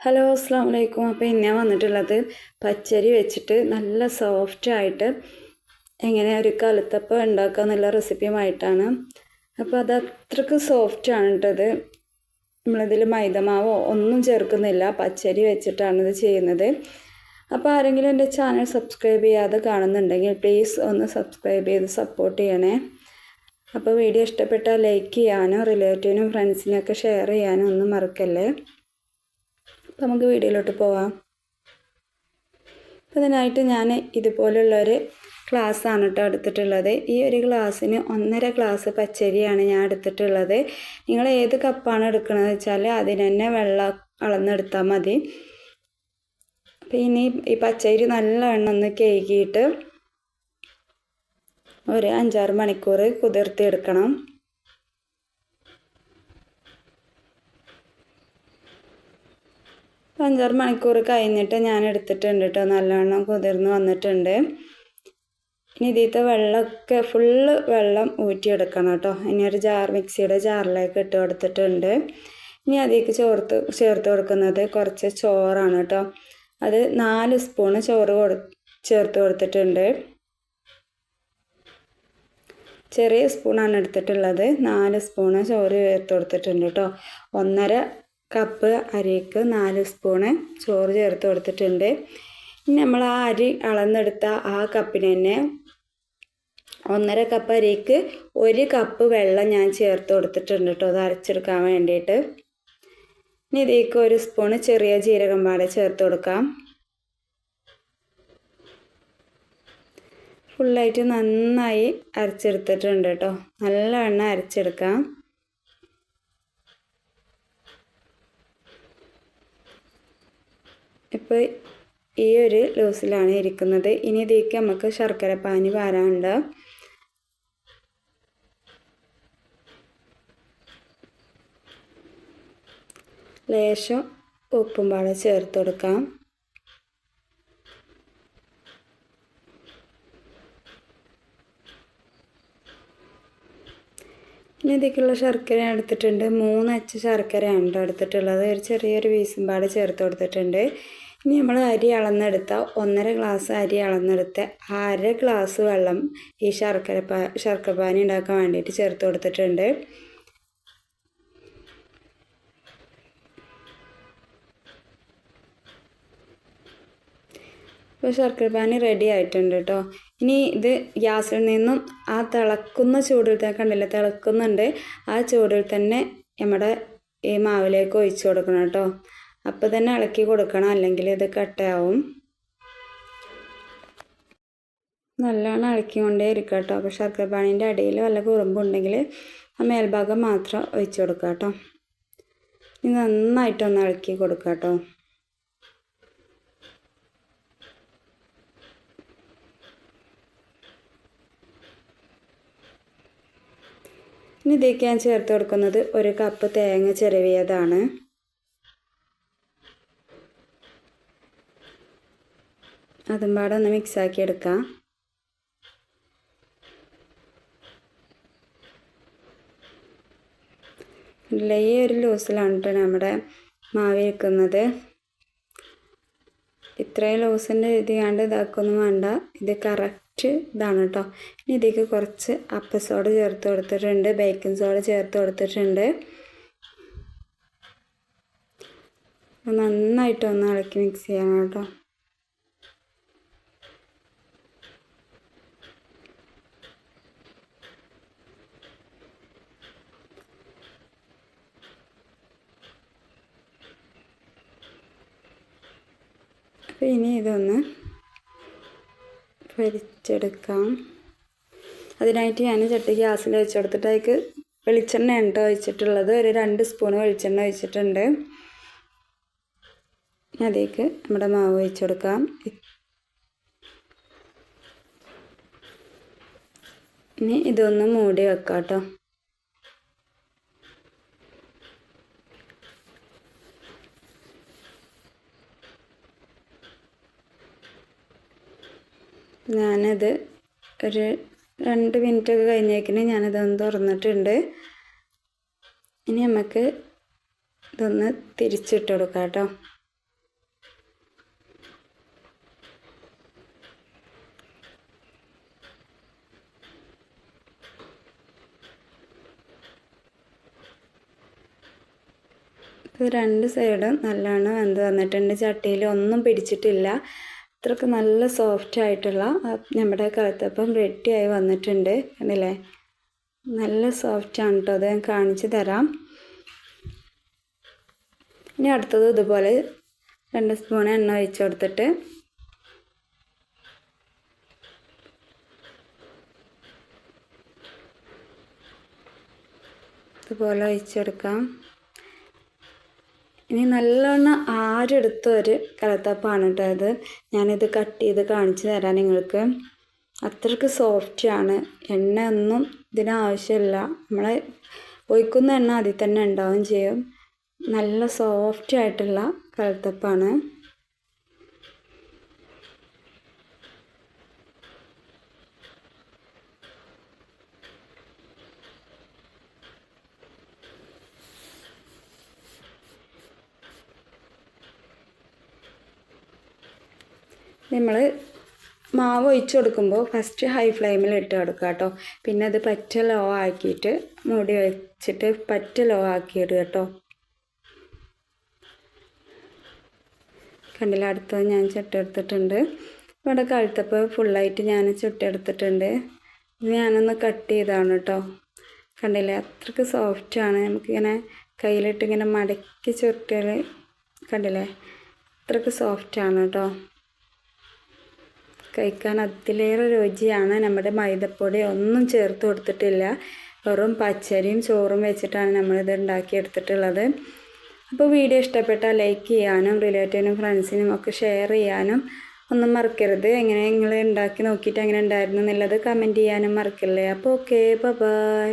Hello അസ്സാം വലൈക്കും അപ്പോൾ ഇന്ന് ഞാൻ വന്നിട്ടുള്ളത് പച്ചരി വെച്ചിട്ട് നല്ല സോഫ്റ്റ് ആയിട്ട് എങ്ങനെ ഒരു കലുത്തപ്പം ഉണ്ടാക്കുക എന്നുള്ള റെസിപ്പിയുമായിട്ടാണ് അപ്പോൾ അത് അത്രയ്ക്ക് സോഫ്റ്റ് ആണ് കേട്ടത് നമ്മളിതിൽ മൈദമാവോ ഒന്നും ചേർക്കുന്നില്ല. പച്ചരി വെച്ചിട്ടാണ് ഇത് ചെയ്യുന്നത്. അപ്പോൾ ആരെങ്കിലും എന്റെ ചാനൽ സബ്സ്ക്രൈബ് ചെയ്യാതെ കാണുന്നുണ്ടെങ്കിൽ പ്ലീസ് ഒന്ന് സബ്സ്ക്രൈബ് ചെയ്ത് സപ്പോർട്ട് ചെയ്യണേ. അപ്പോൾ വീഡിയോ ഇഷ്ടപ്പെട്ടാൽ ലൈക്ക് ചെയ്യാനോ റിലേറ്റീവിനും ഫ്രണ്ട്സിനൊക്കെ ഷെയർ ചെയ്യാനും ഒന്നും മറക്കല്ലേ. അപ്പോൾ നമുക്ക് വീഡിയോയിലോട്ട് പോവാം. അപ്പോൾ ഇതിനായിട്ട് ഞാൻ ഇതുപോലുള്ളൊരു ഗ്ലാസ്സാണ് കേട്ടോ എടുത്തിട്ടുള്ളത്. ഈ ഒരു ഗ്ലാസ്സിന് ഒന്നര ഗ്ലാസ് പച്ചരിയാണ് ഞാൻ എടുത്തിട്ടുള്ളത്. നിങ്ങൾ ഏത് കപ്പാണ് എടുക്കുന്നത് വെച്ചാൽ അതിന് തന്നെ വെള്ളം അളന്നെടുത്താൽ മതി. പിന്നെ ഈ പച്ചരി നല്ലവണ്ണം ഒന്ന് കേകിയിട്ട് ഒരു അഞ്ചാറ് മണിക്കൂർ കുതിർത്തിയെടുക്കണം. അഞ്ചാറ് മണിക്കൂർ കഴിഞ്ഞിട്ട് ഞാൻ എടുത്തിട്ടുണ്ട് കേട്ടോ നല്ലവണ്ണം കുതിർന്ന് വന്നിട്ടുണ്ട്. ഇനി ഇതിലത്തെ വെള്ളമൊക്കെ ഫുള്ള് വെള്ളം ഊറ്റിയെടുക്കണം കേട്ടോ ഇനി ഒരു ജാർ മിക്സിയുടെ ജാറിലേക്ക് ഇട്ട് കൊടുത്തിട്ടുണ്ട്. ഇനി അതിലേക്ക് ചേർത്ത് ചേർത്ത് കൊടുക്കുന്നത് കുറച്ച് ചോറാണ് കേട്ടോ അത് നാല് സ്പൂണ് ചോറ് കൊടു ചേർത്ത് കൊടുത്തിട്ടുണ്ട്. ചെറിയ സ്പൂണാണ് എടുത്തിട്ടുള്ളത്. നാല് സ്പൂണ് ചോറ് ചേർത്ത് കൊടുത്തിട്ടുണ്ട് കേട്ടോ ഒന്നര കപ്പ് അരിക്ക് നാല് സ്പൂണ് ചോറ് ചേർത്ത് കൊടുത്തിട്ടുണ്ട്. ഇനി നമ്മൾ ആ അരി അളന്നെടുത്ത ആ കപ്പിന് തന്നെ ഒന്നര കപ്പ് അരിക്ക് ഒരു കപ്പ് വെള്ളം ഞാൻ ചേർത്ത് കൊടുത്തിട്ടുണ്ട് കേട്ടോ. അത് അരച്ചെടുക്കാൻ വേണ്ടിയിട്ട്. ഇനി ഇതിലേക്ക് ഒരു സ്പൂണ് ചെറിയ ജീരകം പാടെ ചേർത്ത് കൊടുക്കാം. ഫുള്ളായിട്ട് നന്നായി അരച്ചെടുത്തിട്ടുണ്ട് കേട്ടോ. നല്ല എണ്ണ അരച്ചെടുക്കാം. ഇപ്പോൾ ഈ ഒരു ലൂസിലാണ് ഇരിക്കുന്നത്. ഇനി ഇതിലേക്ക് നമുക്ക് ശർക്കര പാനി വാരാനുണ്ട്. ലേശം ഉപ്പും പാടെ ചേർത്ത് കൊടുക്കാം. ഇനി ഇതിലേക്കുള്ള ശർക്കര എടുത്തിട്ടുണ്ട്. മൂന്ന് അച്ച ശർക്കരയാണ് കേട്ടോ എടുത്തിട്ടുള്ളത്. ഒരു ചെറിയൊരു പീസും പാട് ചേർത്ത് കൊടുത്തിട്ടുണ്ട്. ഇനി നമ്മൾ അരി അളന്നെടുത്ത ഒന്നര ഗ്ലാസ് അരി അളന്നെടുത്ത അര ഗ്ലാസ് വെള്ളം ഈ ശർക്കര പാ ശർക്കര പാനി ഉണ്ടാക്കാൻ വേണ്ടിയിട്ട് ചേർത്ത് കൊടുത്തിട്ടുണ്ട്. ഇപ്പോൾ ശർക്കര പാനി റെഡി ആയിട്ടുണ്ട് കേട്ടോ. ഇനി ഇത് ഗ്യാസിൽ നിന്നും ആ തിളക്കുന്ന ചൂടിൽ തന്നെ കണ്ടില്ല? തിളക്കുന്നുണ്ട്. ആ ചൂടിൽ തന്നെ നമ്മുടെ ഈ മാവിലേക്ക് ഒഴിച്ചു കൊടുക്കണം കേട്ടോ. അപ്പോൾ തന്നെ ഇളക്കി കൊടുക്കണം. അല്ലെങ്കിൽ ഇത് കട്ടയാവും നല്ലോണം ഇളക്കിക്കൊണ്ടേ ഇരിക്കുക കേട്ടോ. അപ്പോൾ ശർക്കരപ്പാണീന്റെ അടിയിൽ വല്ല കുറുമ്പുണ്ടെങ്കിൽ ആ മേൽഭാഗം മാത്രം ഒഴിച്ചു കൊടുക്കുക കേട്ടോ. ഇനി നന്നായിട്ടൊന്ന് ഇളക്കി കൊടുക്കുക കേട്ടോ. ഇനി ഇതിലേക്ക് ഞാൻ ചേർത്ത് കൊടുക്കുന്നത് ഒരു കപ്പ് തേങ്ങ ചിരവിയതാണ്. അതും പാടെ ഒന്ന് മിക്സാക്കി എടുക്കാം. ഈ ഒരു ലൂസിലാണ് കേട്ടോ നമ്മുടെ മാവ് വെക്കുന്നത് ഇത്രയും ലൂസിന്റെ എഴുതിയാണ്ട് ഇതാക്കൊന്നും വേണ്ട. ഇത് കറക്റ്റ് ഇതാണ് കേട്ടോ ഇനി ഇതിലേക്ക് കുറച്ച് അപ്പ സോഡ ചേർത്ത് കൊടുത്തിട്ടുണ്ട്. ബേക്കിംഗ് സോഡ ചേർത്ത് കൊടുത്തിട്ടുണ്ട്. നന്നായിട്ട് ഒന്ന് ഇളക്കി മിക്സ് ചെയ്യണം കേട്ടോ അപ്പോൾ ഇനി ഇതൊന്ന് പൊരിച്ചെടുക്കാം അതിനായിട്ട് ഞാൻ ചട്ടി ഗ്യാസിൽ വെച്ചെടുത്തിട്ട് അതിലേക്ക് വെളിച്ചെണ്ണ ഉണ്ടോ വെച്ചിട്ടുള്ളത് ഒരു രണ്ട് സ്പൂൺ വെളിച്ചെണ്ണ ഒഴിച്ചിട്ടുണ്ട്. അതിലേക്ക് നമ്മുടെ മാവ് ഒഴിച്ചു കൊടുക്കാം ഇനി ഇതൊന്ന് മൂടി വെക്കാം കേട്ടോ ഞാനത് ഒരു രണ്ട് മിനിറ്റ് ഒക്കെ കഴിഞ്ഞേക്കിന് ഞാനിതൊന്ന് തുറന്നിട്ടുണ്ട്. ഇനി നമുക്ക് ഇതൊന്ന് തിരിച്ചിട്ട് കൊടുക്കാം കേട്ടോ. ഇത് രണ്ട് സൈഡും നല്ലോണം വെന്ത് വന്നിട്ടുണ്ട്. ചട്ടിയിൽ ഒന്നും പിടിച്ചിട്ടില്ല. അത്രയ്ക്ക് നല്ല സോഫ്റ്റ് ആയിട്ടുള്ള നമ്മുടെ കറുത്തപ്പം റെഡിയായി വന്നിട്ടുണ്ട് കണ്ടില്ലേ? നല്ല സോഫ്റ്റ് ആണ് കേട്ടോ അത് ഞാൻ കാണിച്ചു തരാം. ഇനി അടുത്തത് ഇതുപോലെ രണ്ട് സ്പൂൺ എണ്ണ ഒഴിച്ച് കൊടുത്തിട്ട് ഇതുപോലെ ഒഴിച്ചെടുക്കാം. ഇനി നല്ലോണം ആരെടുത്ത ഒരു കലത്തപ്പാണ് കേട്ടോ അത്. ഞാനിത് കട്ട് ചെയ്ത് കാണിച്ചു തരാം നിങ്ങൾക്ക്. അത്രയ്ക്ക് സോഫ്റ്റാണ് എണ്ണ ഒന്നും ഇതിനാവശ്യമില്ല നമ്മളെ ഒഴിക്കുന്ന എണ്ണ അതിൽ തന്നെ ഉണ്ടാവുകയും ചെയ്യും. നല്ല സോഫ്റ്റ് ആയിട്ടുള്ള കലത്തപ്പാണ്. നമ്മൾ മാവ് ഒഴിച്ചു കൊടുക്കുമ്പോൾ ഫസ്റ്റ് ഹൈ ഫ്ലെയിമിൽ ഇട്ട് കൊടുക്കുക കേട്ടോ. പിന്നെ അത് പറ്റ ലോ ആക്കിയിട്ട് മൂടി വെച്ചിട്ട് പറ്റ ലോ ആക്കിയിടുക കേട്ടോ. കണ്ടില്ല അടുത്തത് ഞാൻ ചുട്ടെടുത്തിട്ടുണ്ട്. ഇവിടെ കഴുത്തപ്പോൾ ഫുള്ളായിട്ട് ഞാൻ ചുട്ടെടുത്തിട്ടുണ്ട്. ഇത് ഞാനൊന്ന് കട്ട് ചെയ്താണ് കേട്ടോ. കണ്ടില്ലേ അത്രയ്ക്ക് സോഫ്റ്റാണ് നമുക്കിങ്ങനെ കയ്യിലിട്ട് ഇങ്ങനെ മടക്കി ചുരുട്ടിയാൽ കണ്ടില്ലേ അത്രയ്ക്ക് സോഫ്റ്റാണ് കേട്ടോ. കഴിക്കാൻ അതിലേറെ രുചിയാണ്. നമ്മുടെ മൈദപ്പൊടി ഒന്നും ചേർത്ത് കൊടുത്തിട്ടില്ല. വെറും പച്ചരിയും ചോറും വെച്ചിട്ടാണ് നമ്മളിത് ഉണ്ടാക്കിയെടുത്തിട്ടുള്ളത്. അപ്പോൾ വീഡിയോ ഇഷ്ടപ്പെട്ടാൽ ലൈക്ക് ചെയ്യാനും റിലേറ്റീവിനും ഫ്രണ്ട്സിനും ഒക്കെ ഷെയർ ചെയ്യാനും ഒന്നും മറക്കരുത്. എങ്ങനെ നിങ്ങൾ ഉണ്ടാക്കി നോക്കിയിട്ട് എങ്ങനെ ഉണ്ടായിരുന്നു എന്നുള്ളത് കമന്റ് ചെയ്യാനും മറക്കല്ലേ. അപ്പോൾ ഓക്കെ ബൈ